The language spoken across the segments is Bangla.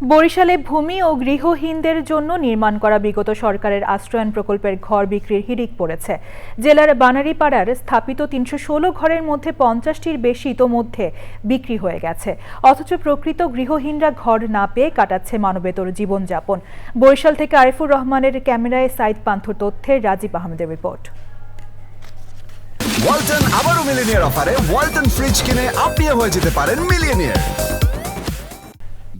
বরিশালে ভূমি ও গৃহহীনদের জন্য নির্মাণ করা বিগত সরকারের আশ্রয়ন প্রকল্পের ঘর বিক্রির হিড়িক পড়েছে। জেলার বানারীপাড়ার স্থাপিত তিনশো ষোলো ঘরের মধ্যে পঞ্চাশটির বেশি ইতোমধ্যে বিক্রি হয়ে গেছে। অথচ প্রকৃত গৃহহীনরা ঘর না পেয়ে কাটাচ্ছে মানবেতর জীবনযাপন। বরিশাল থেকে আরিফুর রহমানের ক্যামেরায় সাইদ পান্থর তথ্যে রাজীব আহমেদের রিপোর্ট। ওয়ালটন আবারও মিলিনিয়ার অফারে ওয়ালটন ফ্রিজ কিনে আপনিও হয়ে যেতে পারেন মিলিয়নিয়ার।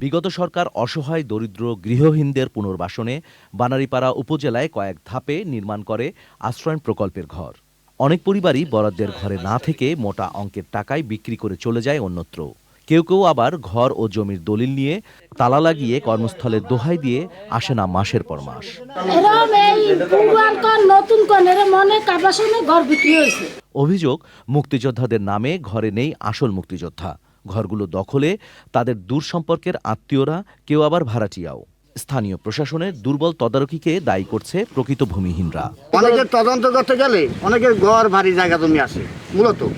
বিগত সরকার অসহায় দরিদ্র গৃহহীনদের পুনর্বাসনে বানারীপাড়া উপজেলায় কয়েক ধাপে নির্মাণ করে আশ্রয়ণ প্রকল্পের ঘর। অনেক পরিবারই বরাদ্দের ঘরে না থেকে মোটা অঙ্কের টাকায় বিক্রি করে চলে যায় অন্যত্র। কেউ কেউ আবার ঘর ও জমির দলিল নিয়ে তালা লাগিয়ে কর্মস্থলের দোহাই দিয়ে আসে না মাসের পর মাস। নতুন মনে ঘর বিক্রি হয়েছে। অভিযোগ মুক্তিযোদ্ধাদের নামে ঘরে নেই আসল মুক্তিযোদ্ধা। ঘরগুলো দখলে তাদের দূর সম্পর্কের আত্মীয়রা কেউ আবার ভাড়াটিয়াও। স্থানীয় প্রশাসনের দুর্বল তদারকিকে দায়ী করছে প্রকৃত ভূমিহীনরা। অনেকের তদন্ত করতে গেলে অনেকের ঘর বাড়ি জায়গা জমি আছে মূলত।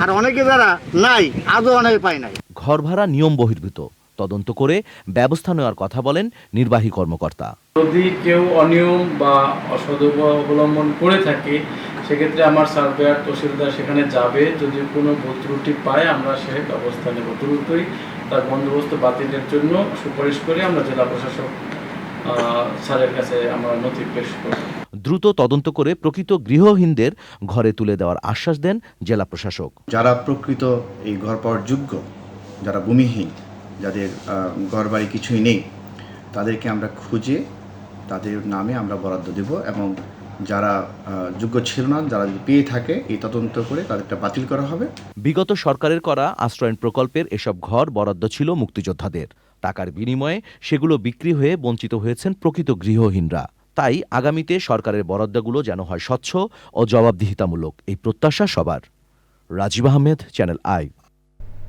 আর অনেকে যারা নাই আজও অনেকে পায় নাই। ঘর ভাড়া নিয়ম বহির্ভূত। তদন্ত করে ব্যবস্থা নেওয়ার কথা বলেন নির্বাহী কর্মকর্তা। যদি কেউ অনিয়ম বা অসদ অবলম্বন করে থাকে সেক্ষেত্রে আমার সার্ভেয়ার তহসিলদার সেখানে যাবে। যদি কোনো ভুল ত্রুটি পায় আমরা সে ব্যবস্থা নেব। দ্রুতই তার বন্দোবস্ত বাতিলের জন্য সুপারিশ করে আমরা জেলা প্রশাসক আহ, স্যারের কাছে আমরা নথি পেশ করব। দ্রুত তদন্ত করে প্রকৃত গৃহহীনদের ঘরে তুলে দেওয়ার আশ্বাস দেন জেলা প্রশাসক। যারা প্রকৃত এই ঘর পাওয়ার যোগ্য যারা ভূমিহীন যাদের ঘর বাড়ি কিছুই নেই তাদেরকে আমরা খুঁজে তাদের নামে আমরা বরাদ্দ দেব এবং যারা যোগ্য ছিল না, যারা পেয়ে থাকে, এই তদন্ত করে তাদেরটা বাতিল করা হবে। বিগত সরকারের করা আশ্রয়ণ প্রকল্পের এসব ঘর বরাদ্দ ছিল মুক্তিযোদ্ধাদের। টাকার বিনিময়ে সেগুলো বিক্রি হয়ে বঞ্চিত হয়েছেন প্রকৃত গৃহহীনরা। তাই আগামীতে সরকারের বরাদ্দগুলো যেন হয় স্বচ্ছ ও জবাবদিহিতামূলক। এই প্রত্যাশা সবার। Rajib Ahmed channel I